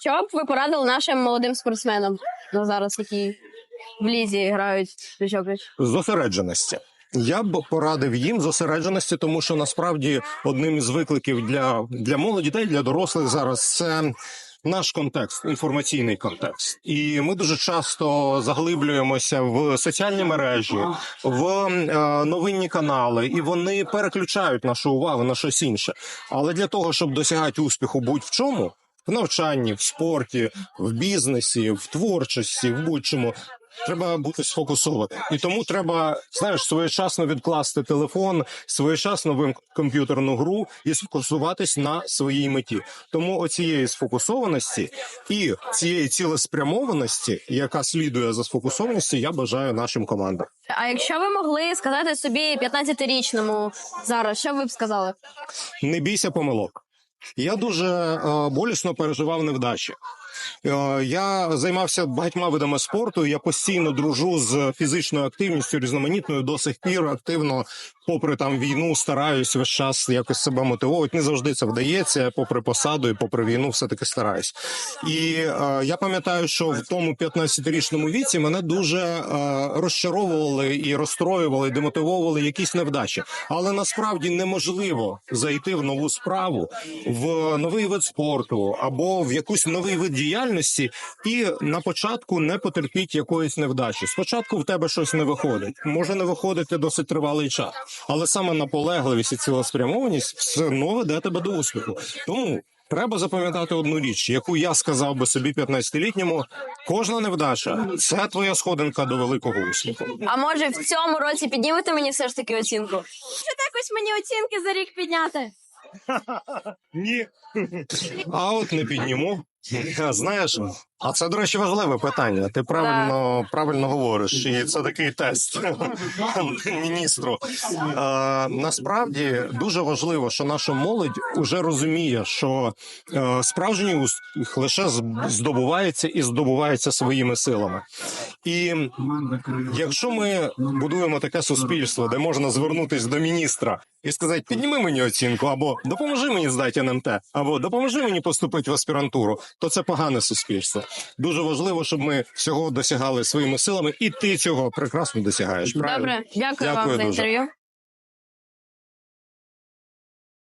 Що б ви порадили нашим молодим спортсменам на зараз, які в лізі грають пліч-опліч? зосередженості. Я б порадив їм зосередженості, тому що насправді одним із викликів для, для молоді та й для дорослих зараз це. Наш контекст, інформаційний контекст, і ми дуже часто заглиблюємося в соціальні мережі, в е, новинні канали, і вони переключають нашу увагу на щось інше. Але для того, щоб досягати успіху будь-в чому, в навчанні, в спорті, в бізнесі, в творчості, в будь-чому. Треба бути сфокусованим. І тому треба, знаєш, своєчасно відкласти телефон, своєчасно вимкнути комп'ютерну гру і сфокусуватись на своїй меті. Тому оцієї сфокусованості і цієї цілеспрямованості, яка слідує за сфокусованістю, я бажаю нашим командам. А якщо ви могли сказати собі 15-річному зараз, що ви б сказали? Не бійся помилок. Я дуже е, болісно переживав невдачі. Е, я займався багатьма видами спорту. Я постійно дружу з фізичною активністю різноманітною до сих пір активно, попри там війну, стараюсь весь час якось себе мотивувати. Не завжди це вдається. Попри посаду і попри війну, все таки стараюсь. І е, я пам'ятаю, що в тому 15-річному віці мене дуже е, розчаровували і розстроювали, демотивовували якісь невдачі. Але насправді неможливо зайти в нову справу, в новий вид спорту або в якусь новий вид діяльності, і на початку не потерпіть якоїсь невдачі. Спочатку в тебе щось не виходить, може не виходити досить тривалий час, але саме наполегливість і цілеспрямованість все одно веде тебе до успіху. Тому. Треба запам'ятати одну річ, яку я сказав би собі 15-літньому. Кожна невдача це твоя сходинка до великого успіху. А може в цьому році піднімете мені все ж таки оцінку? Що якось мені оцінки за рік підняти? Ні. А от не підніму. Знаєш, а це, до речі, важливе питання. Ти правильно, правильно говориш, і це такий тест міністру. А, насправді дуже важливо, що наша молодь вже розуміє, що е, справжній успіх лише здобувається і здобувається своїми силами. І якщо ми будуємо таке суспільство, де можна звернутися до міністра і сказати: підніми мені оцінку, або допоможи мені здати НМТ, або допоможи мені поступити в аспірантуру, то це погане суспільство. Дуже важливо, щоб ми всього досягали своїми силами, і ти цього прекрасно досягаєш. Правильно? Добре, дякую, Дякую вам за дуже. інтерв'ю.